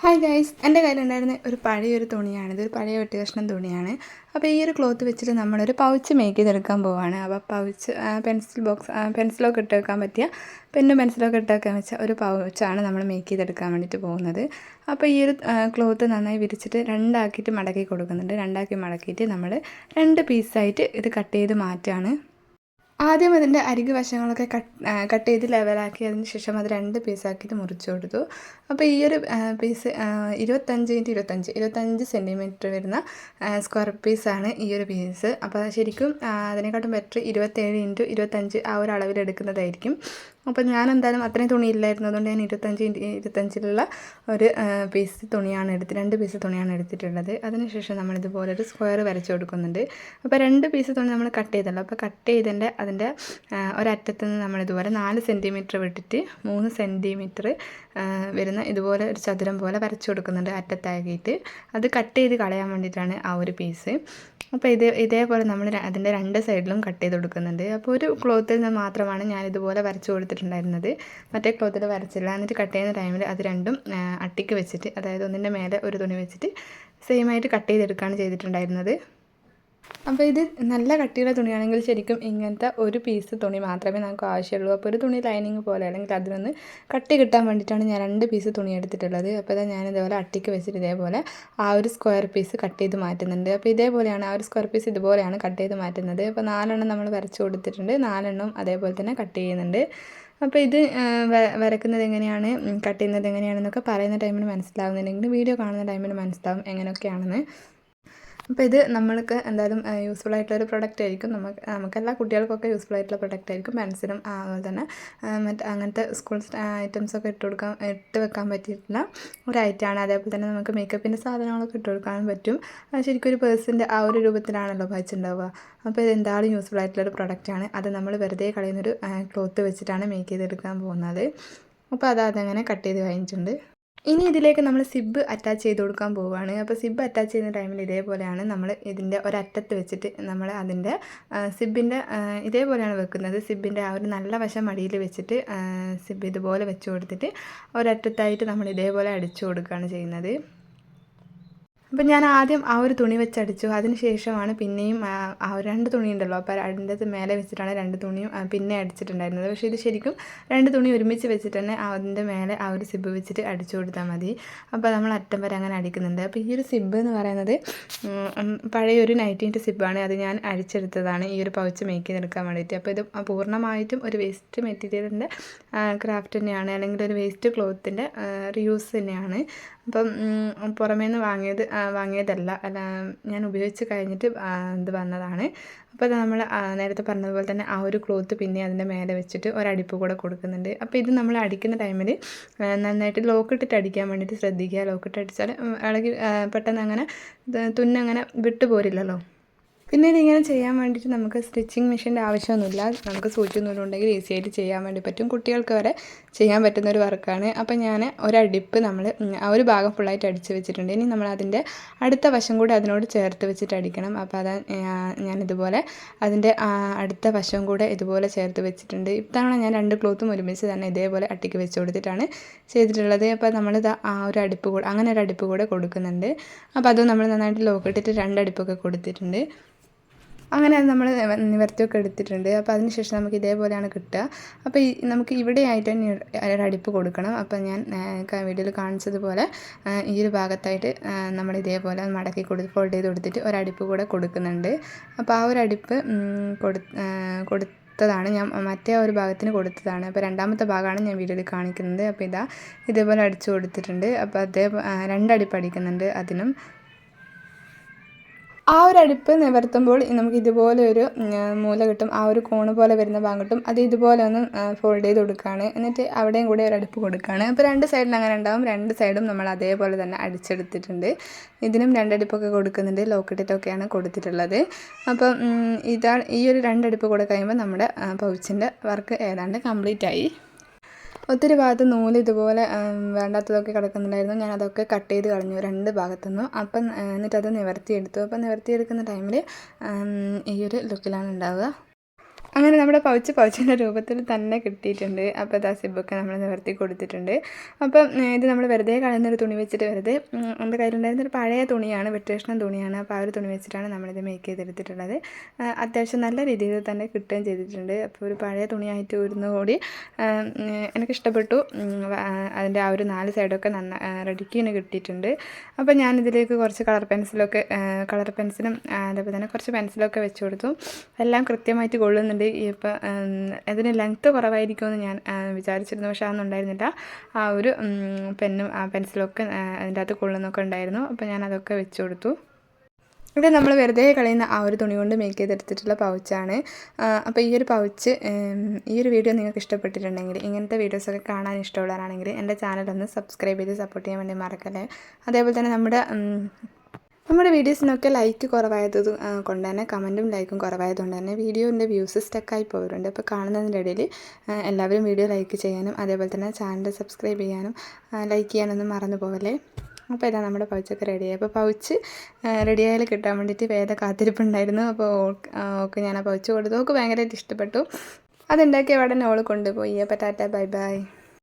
Hi guys എന്റെ കയ്യിലുണ്ടായിരുന്ന ഒരു പഴയൊരു തുണിയാണ്. ഇതൊരു പഴയ വെട്ടി കഷ്ണം തുണിയാണ്. അപ്പോൾ ഈ ഒരു ക്ലോത്ത് വെച്ചിട്ട് നമ്മളൊരു പൗച്ച് മേക്ക് ചെയ്തെടുക്കാൻ പോവാണ്. അപ്പോൾ പൗച്ച് പെൻസിൽ ബോക്സ് പെൻസിലൊക്കെ ഇട്ട് വെക്കാൻ പറ്റിയ പെന്നും പെൻസിലൊക്കെ ഇട്ട് വെക്കാൻ വെച്ച ഒരു പൗച്ചാണ് നമ്മൾ മേക്ക് ചെയ്തെടുക്കാൻ വേണ്ടിയിട്ട് പോകുന്നത്. അപ്പോൾ ഈ ഒരു ക്ലോത്ത് നന്നായി വിരിച്ചിട്ട് രണ്ടാക്കിയിട്ട് മടക്കി കൊടുക്കുന്നുണ്ട്. രണ്ടാക്കി മടക്കിയിട്ട് നമ്മൾ രണ്ട് പീസായിട്ട് ഇത് കട്ട് ചെയ്ത് മാറ്റുകയാണ്. ആദ്യം അതിന്റെ അരികു വശങ്ങളൊക്കെ കട്ട് കട്ട് ചെയ്ത് ലെവലാക്കി അതിന് ശേഷം അത് രണ്ട് പീസാക്കിയിട്ട് മുറിച്ച് കൊടുത്തു. അപ്പോൾ ഈ ഒരു പീസ് ഇരുപത്തഞ്ച് ഇന്റ് ഇരുപത്തഞ്ച് ഇരുപത്തഞ്ച് സെന്റിമീറ്റർ വരുന്ന സ്ക്വയർ പീസാണ് ഈ ഒരു പീസ് അപ്പോൾ ശരിക്കും അതിനെക്കാട്ടും ബെറ്റർ ഇരുപത്തേഴ് ഇന്റു ഇരുപത്തഞ്ച് ആ ഒരു അളവിൽ എടുക്കുന്നതായിരിക്കും. അപ്പോൾ ഞാൻ എന്തായാലും അത്രയും തുണി ഇല്ലായിരുന്നു അതുകൊണ്ട് ഞാൻ ഇരുപത്തഞ്ച് ഇരുപത്തഞ്ചിലുള്ള ഒരു പീസ് തുണിയാണ് എടുത്ത് രണ്ട് പീസ് തുണിയാണ് എടുത്തിട്ടുള്ളത്. അതിനുശേഷം നമ്മളിതുപോലെ ഒരു സ്ക്വയർ വരച്ച് കൊടുക്കുന്നുണ്ട്. അപ്പോൾ രണ്ട് പീസ് തുണി നമ്മൾ കട്ട് ചെയ്തല്ലോ. അപ്പോൾ കട്ട് ചെയ്തതിന്റെ അതിന്റെ ഒരറ്റത്ത് നിന്ന് നമ്മളിതുപോലെ നാല് സെന്റിമീറ്റർ വിട്ടിട്ട് മൂന്ന് സെന്റിമീറ്റർ വരുന്ന ഇതുപോലെ ഒരു ചതുരം പോലെ വരച്ച് കൊടുക്കുന്നുണ്ട് അറ്റത്താക്കിയിട്ട്. അത് കട്ട് ചെയ്ത് കളയാൻ വേണ്ടിയിട്ടാണ് ആ ഒരു പീസ് അപ്പോൾ ഇത് ഇതേപോലെ നമ്മൾ അതിന്റെ രണ്ട് സൈഡിലും കട്ട് ചെയ്ത് കൊടുക്കുന്നുണ്ട്. അപ്പോൾ ഒരു ക്ലോത്തിൽ നിന്ന് മാത്രമാണ് ഞാൻ ഇതുപോലെ വരച്ച് കൊടുത്തിട്ടുണ്ടായിരുന്നത് മറ്റേ ക്ലോത്തിൽ വരച്ചില്ല. എന്നിട്ട് കട്ട് ചെയ്യുന്ന ടൈമിൽ അത് രണ്ടും അട്ടിക്ക് വെച്ചിട്ട് അതായത് ഒന്നിന്റെ മേലെ ഒരു തുണി വെച്ചിട്ട് സെയിമായിട്ട് കട്ട് ചെയ്തെടുക്കുകയാണ് ചെയ്തിട്ടുണ്ടായിരുന്നത്. അപ്പോൾ ഇത് നല്ല കട്ടിയുള്ള തുണിയാണെങ്കിൽ ശരിക്കും ഇങ്ങനത്തെ ഒരു പീസ് തുണി മാത്രമേ നമുക്ക് ആവശ്യമുള്ളൂ. അപ്പോൾ ഒരു തുണി ലൈനിങ് പോലെ അല്ലെങ്കിൽ അതിനൊന്ന് കട്ടി കിട്ടാൻ വേണ്ടിയിട്ടാണ് ഞാൻ രണ്ട് പീസ് തുണി എടുത്തിട്ടുള്ളത്. അപ്പോൾ ഇതാ ഞാൻ ഇതേപോലെ അട്ടിക്ക് വെച്ചിട്ട് ഇതേപോലെ ആ ഒരു സ്ക്വയർ പീസ് കട്ട് ചെയ്ത് മാറ്റുന്നുണ്ട്. അപ്പോൾ ഇതേപോലെയാണ് ആ ഒരു സ്ക്വയർ പീസ് ഇതുപോലെയാണ് കട്ട് ചെയ്ത് മാറ്റുന്നത്. അപ്പോൾ നാലെണ്ണം നമ്മൾ വരച്ച് കൊടുത്തിട്ടുണ്ട്. നാലെണ്ണം അതേപോലെ തന്നെ കട്ട് ചെയ്യുന്നുണ്ട്. അപ്പോൾ ഇത് വരക്കുന്നത് എങ്ങനെയാണ്? കട്ട് ചെയ്യുന്നത് എങ്ങനെയാണെന്നൊക്കെ പറയുന്ന ടൈമിന് മനസ്സിലാവുന്നുണ്ടെങ്കിൽ വീഡിയോ കാണുന്ന ടൈമിന് മനസ്സിലാവും എങ്ങനെയൊക്കെയാണെന്ന്. അപ്പോൾ ഇത് നമ്മൾക്ക് എന്തായാലും യൂസ്ഫുൾ ആയിട്ടുള്ള ഒരു പ്രൊഡക്റ്റ് ആയിരിക്കും. നമുക്ക് നമുക്കെല്ലാ കുട്ടികൾക്കൊക്കെ യൂസ്ഫുൾ ആയിട്ടുള്ള പ്രൊഡക്റ്റ് ആയിരിക്കും. പെൻസിലും അതുപോലെ തന്നെ മറ്റ് അങ്ങനത്തെ സ്കൂൾ ഐറ്റംസ് ഒക്കെ ഇട്ട് കൊടുക്കാൻ ഇട്ട് വെക്കാൻ പറ്റിയിട്ടുള്ള ഒരു ഐറ്റമാണ് അതേപോലെ തന്നെ നമുക്ക് മേക്കപ്പിന്റെ സാധനങ്ങളൊക്കെ ഇട്ട് കൊടുക്കാനും പറ്റും. ശരിക്കും ഒരു പേഴ്സിന്റെ ആ ഒരു രൂപത്തിലാണല്ലോ വായിച്ചിട്ടുണ്ടാവുക അപ്പോൾ ഇത് എന്തായാലും യൂസ്ഫുൾ ആയിട്ടുള്ള ഒരു പ്രൊഡക്റ്റാണ് അത് നമ്മൾ വെറുതെ കളയുന്നൊരു ക്ലോത്ത് വെച്ചിട്ടാണ് മേക്ക് ചെയ്തെടുക്കാൻ പോകുന്നത്. അപ്പോൾ അത് അതങ്ങനെ കട്ട് ചെയ്ത് കഴിഞ്ഞിട്ടുണ്ട് ഇനി ഇതിലേക്ക് നമ്മൾ സിബ് അറ്റാച്ച് ചെയ്ത് കൊടുക്കാൻ പോവുകയാണ് അപ്പോൾ സിബ് അറ്റാച്ച് ചെയ്യുന്ന ടൈമിൽ ഇതേപോലെയാണ് നമ്മൾ ഇതിന്റെ ഒരറ്റത്ത് വെച്ചിട്ട് നമ്മൾ അതിന്റെ സിബിന്റെ ഇതേപോലെയാണ് വെക്കുന്നത്. സിബിന്റെ ആ ഒരു നല്ല വശം അടിയിൽ വെച്ചിട്ട് സിബ് ഇതുപോലെ വെച്ച് കൊടുത്തിട്ട് ഒരറ്റത്തായിട്ട് നമ്മൾ ഇതേപോലെ അടിച്ചു കൊടുക്കുകയാണ് ചെയ്യുന്നത്. അപ്പം ഞാൻ ആദ്യം ആ ഒരു തുണി വെച്ചടിച്ചു. അതിന് ശേഷമാണ് പിന്നെയും ആ രണ്ട് തുണി ഉണ്ടല്ലോ. അപ്പോൾ അതിന്റെ മേലെ വെച്ചിട്ടാണ് രണ്ട് തുണിയും പിന്നെ അടിച്ചിട്ടുണ്ടായിരുന്നത്. പക്ഷേ ഇത് ശരിക്കും രണ്ട് തുണി ഒരുമിച്ച് വെച്ചിട്ട് തന്നെ അതിന്റെ മേലെ ആ ഒരു സിബ് വെച്ചിട്ട് അടിച്ചു കൊടുത്താൽ മതി. അപ്പോൾ നമ്മൾ അറ്റം വരെ അങ്ങനെ അടിക്കുന്നുണ്ട്. അപ്പോൾ ഈ ഒരു സിബ് എന്ന് പറയുന്നത് പഴയ ഒരു നൈറ്റീന്റെ സിബാണ് അത് ഞാൻ അടിച്ചെടുത്തതാണ്. ഈ ഒരു പൗച്ച് മേക്ക് ചെയ്തെടുക്കാൻ വേണ്ടിയിട്ട്. അപ്പോൾ ഇത് പൂർണമായിട്ടും ഒരു വേസ്റ്റ് മെറ്റീരിയലിന്റെ ക്രാഫ്റ്റ് തന്നെയാണ്. അല്ലെങ്കിൽ ഒരു വേസ്റ്റ് ക്ലോത്തിന്റെ റിയൂസ് തന്നെയാണ്. അപ്പം പുറമേ നിന്ന് വാങ്ങിയത് വാങ്ങിയതല്ല. അല്ല ഞാൻ ഉപയോഗിച്ച് കഴിഞ്ഞിട്ട് ഇത് വന്നതാണ്. അപ്പോൾ നമ്മൾ നേരത്തെ പറഞ്ഞതുപോലെ തന്നെ ആ ഒരു ക്ലോത്ത് പിന്നെ അതിന്റെ മേലെ വെച്ചിട്ട് ഒരടിപ്പ് കൂടെ കൊടുക്കുന്നുണ്ട്. അപ്പോൾ ഇത് നമ്മൾ അടിക്കുന്ന ടൈമിൽ നന്നായിട്ട് ലോക്കിട്ടിട്ട് അടിക്കാൻ വേണ്ടിയിട്ട് ശ്രദ്ധിക്കുക. ലോക്കിട്ട് അടിച്ചാൽ ഇളകി പെട്ടെന്ന് അങ്ങനെ തുന്നങ്ങനെ വിട്ടു പോരില്ലല്ലോ. പിന്നെ ഇതിങ്ങനെ ചെയ്യാൻ വേണ്ടിയിട്ട് നമുക്ക് സ്റ്റിച്ചിങ് മെഷീന്റെ ആവശ്യമൊന്നുമില്ല. നമുക്ക് സൂചി നൂലുണ്ടെങ്കിൽ ഈസി ആയിട്ട് ചെയ്യാൻ വേണ്ടി പറ്റും. കുട്ടികൾക്ക് വരെ ചെയ്യാൻ പറ്റുന്ന ഒരു വർക്കാണ്. അപ്പോൾ ഞാൻ ഒരടിപ്പ് നമ്മൾ ആ ഒരു ഭാഗം ഫുള്ളായിട്ട് അടിച്ച് വെച്ചിട്ടുണ്ട്. ഇനി നമ്മൾ അതിന്റെ അടുത്ത വശം കൂടി അതിനോട് ചേർത്ത് വെച്ചിട്ട് അടിക്കണം. അപ്പോൾ അതാ ഞാനിതുപോലെ അതിന്റെ അടുത്ത വശം കൂടെ ഇതുപോലെ ചേർത്ത് വെച്ചിട്ടുണ്ട്. ഇത്തവണ ഞാൻ രണ്ട് ക്ലോത്തും ഒരുമിച്ച് തന്നെ ഇതേപോലെ അട്ടിക്ക് വെച്ച് കൊടുത്തിട്ടാണ് ചെയ്തിട്ടുള്ളത്. അപ്പോൾ നമ്മളിത് ആ ഒരു അടുപ്പ് കൂടെ അങ്ങനെ ഒരു അടുപ്പ് കൂടെ കൊടുക്കുന്നുണ്ട്. അപ്പോൾ അത് നമ്മൾ നന്നായിട്ട് ലോക്കിട്ടിട്ട് രണ്ടടുപ്പൊക്കെ കൊടുത്തിട്ടുണ്ട്. അങ്ങനെ നമ്മൾ നിവർത്തിയൊക്കെ എടുത്തിട്ടുണ്ട്. അപ്പോൾ അതിനുശേഷം നമുക്ക് ഇതേപോലെയാണ് കിട്ടുക. അപ്പോൾ നമുക്ക് ഇവിടെ ആയിട്ട് ഒരു അടിപ്പ് കൊടുക്കണം. അപ്പോൾ ഞാൻ വീഡിയോയിൽ കാണിച്ചതുപോലെ ഈ ഒരു ഭാഗത്തായിട്ട് നമ്മൾ ഇതേപോലെ മടക്കി കൊടുത്ത് ഫോൾഡ് ചെയ്ത് കൊടുത്തിട്ട് ഒരടിപ്പ് കൂടെ കൊടുക്കുന്നുണ്ട്. അപ്പോൾ ആ ഒരു അടിപ്പ് കൊടു കൊടുത്തതാണ്. ഞാൻ മറ്റേ ഒരു ഭാഗത്തിന് കൊടുത്തതാണ്. അപ്പോൾ രണ്ടാമത്തെ ഭാഗമാണ് ഞാൻ വീഡിയോയിൽ കാണിക്കുന്നത്. അപ്പോൾ ഇതാ ഇതേപോലെ അടിച്ചു കൊടുത്തിട്ടുണ്ട്. അപ്പോൾ അതേ രണ്ടടിപ്പ് അടിക്കുന്നുണ്ട് അതിനും. ആ ഒരു അടുപ്പ് നിവർത്തുമ്പോൾ നമുക്ക് ഇതുപോലെ ഒരു മൂല കിട്ടും. ആ ഒരു കോണ് പോലെ വരുന്ന ഭാഗം കിട്ടും. അത് ഇതുപോലെ ഒന്ന് ഫോൾഡ് ചെയ്ത് കൊടുക്കുകയാണ് എന്നിട്ട് അവിടെയും കൂടി ഒരു അടുപ്പ് കൊടുക്കുകയാണ് അപ്പോൾ രണ്ട് സൈഡിൽ അങ്ങനെ ഉണ്ടാവും. രണ്ട് സൈഡും നമ്മൾ അതേപോലെ തന്നെ അടിച്ചെടുത്തിട്ടുണ്ട്. ഇതിനും രണ്ടടുപ്പൊക്കെ കൊടുക്കുന്നുണ്ട്. ലോക്കറ്റിലൊക്കെയാണ് കൊടുത്തിട്ടുള്ളത്. അപ്പം ഇതാ ഈ ഒരു രണ്ടടുപ്പ് കൂടെ കഴിയുമ്പോൾ നമ്മുടെ പൗച്ചിന്റെ വർക്ക് ഏതാണ്ട് കംപ്ലീറ്റ് ആയി. ഒത്തിരി ഭാഗത്ത് നൂൽ ഇതുപോലെ വേണ്ടാത്തതൊക്കെ കിടക്കുന്നുണ്ടായിരുന്നു. ഞാൻ അതൊക്കെ കട്ട് ചെയ്ത് കളഞ്ഞു രണ്ട് ഭാഗത്തുനിന്നും. അപ്പം എന്നിട്ടത് നിവർത്തിയെടുത്തു. അപ്പം നിവർത്തിയെടുക്കുന്ന ടൈമിൽ ഈ ഒരു ലുക്കിലാണ് ഉണ്ടാവുക. അങ്ങനെ നമ്മുടെ പൗച്ച് പൗച്ചിന്റെ രൂപത്തിൽ തന്നെ കിട്ടിയിട്ടുണ്ട്. അപ്പോൾ ദാസിബൊക്കെ സിബൊക്കെ നമ്മൾ നിവർത്തി കൊടുത്തിട്ടുണ്ട്. അപ്പം ഇത് നമ്മൾ വെറുതെ കളയുന്നൊരു തുണി വെച്ചിട്ട് വെറുതെ എന്റെ കയ്യിലുണ്ടായിരുന്ന ഒരു പഴയ തുണിയാണ് വെട്ടേഷണൻ തുണിയാണ്. അപ്പോൾ ആ ഒരു തുണി വെച്ചിട്ടാണ് നമ്മളിത് മേക്ക് ചെയ്തെടുത്തിട്ടുള്ളത്. അത്യാവശ്യം നല്ല രീതിയിൽ തന്നെ കിട്ടുകയും ചെയ്തിട്ടുണ്ട്. അപ്പോൾ ഒരു പഴയ തുണിയായിട്ട് ഒരുന്നുകൂടി എനിക്കിഷ്ടപ്പെട്ടു. അതിന്റെ ആ ഒരു നാല് സൈഡൊക്കെ നന്ന റെഡിക്കിന് കിട്ടിയിട്ടുണ്ട്. അപ്പോൾ ഞാനിതിലേക്ക് കുറച്ച് കളർ പെൻസിലൊക്കെ കളർ പെൻസിലും അതേപോലെ തന്നെ കുറച്ച് പെൻസിലൊക്കെ വെച്ച് കൊടുത്തു. എല്ലാം കൃത്യമായിട്ട് കൊള്ളുന്നുണ്ട്. ഇപ്പം ഇതിന് ലെങ്ത്ത് കുറവായിരിക്കുമെന്ന് ഞാൻ വിചാരിച്ചിരുന്നു. പക്ഷേ അതൊന്നുണ്ടായിരുന്നില്ല ആ ഒരു പെന്നും ആ പെൻസിലൊക്കെ അതിന്റെ അകത്ത് കൊള്ളുന്നൊക്കെ ഉണ്ടായിരുന്നു. അപ്പോൾ ഞാൻ അതൊക്കെ വെച്ച് കൊടുത്തു. ഇത് നമ്മൾ വെറുതെ കളയുന്ന ആ ഒരു തുണി കൊണ്ട് മേക്ക് ചെയ്തെടുത്തിട്ടുള്ള പൗച്ചാണ് അപ്പോൾ ഈ ഒരു പൗച്ച് ഈ ഒരു വീഡിയോ നിങ്ങൾക്ക് ഇഷ്ടപ്പെട്ടിട്ടുണ്ടെങ്കിൽ ഇങ്ങനത്തെ വീഡിയോസൊക്കെ കാണാൻ ഇഷ്ടമുള്ളവരാണെങ്കിൽ എന്റെ ചാനൽ ഒന്ന് സബ്സ്ക്രൈബ് ചെയ്ത് സപ്പോർട്ട് ചെയ്യാൻ വേണ്ടി മറക്കല്ലേ. അതേപോലെ തന്നെ നമ്മുടെ നമ്മുടെ വീഡിയോസിനൊക്കെ ലൈക്ക് കുറവായത് കൊണ്ട് തന്നെ കമന്റും ലൈക്കും കുറവായതുകൊണ്ട് തന്നെ വീഡിയോന്റെ വ്യൂസ് സ്റ്റക്കായി പോകാറുണ്ട് അപ്പോൾ കാണുന്നതിന്റെ ഇടയിൽ എല്ലാവരും വീഡിയോ ലൈക്ക് ചെയ്യാനും അതേപോലെ തന്നെ ചാനൽ സബ്സ്ക്രൈബ് ചെയ്യാനും ലൈക്ക് ചെയ്യാനൊന്നും മറന്നു പോകല്ലേ അപ്പോൾ ഇതാ നമ്മുടെ പൗച്ചൊക്കെ റെഡിയായി അപ്പോൾ പൗച്ച് റെഡിയായാൽ കിട്ടാൻ വേണ്ടിയിട്ട് വേദ കാത്തിരിപ്പുണ്ടായിരുന്നു. അപ്പോൾ ഓക്കെ ഞാൻ ആ പൗച്ച് കൊടുത്തു. ഓക്ക് ഭയങ്കരമായിട്ട് ഇഷ്ടപ്പെട്ടു. അതുണ്ടാക്കിയ ഉടനെ ഓൾ കൊണ്ടുപോയി? അപ്പോൾ ടാറ്റ ബൈ ബൈ.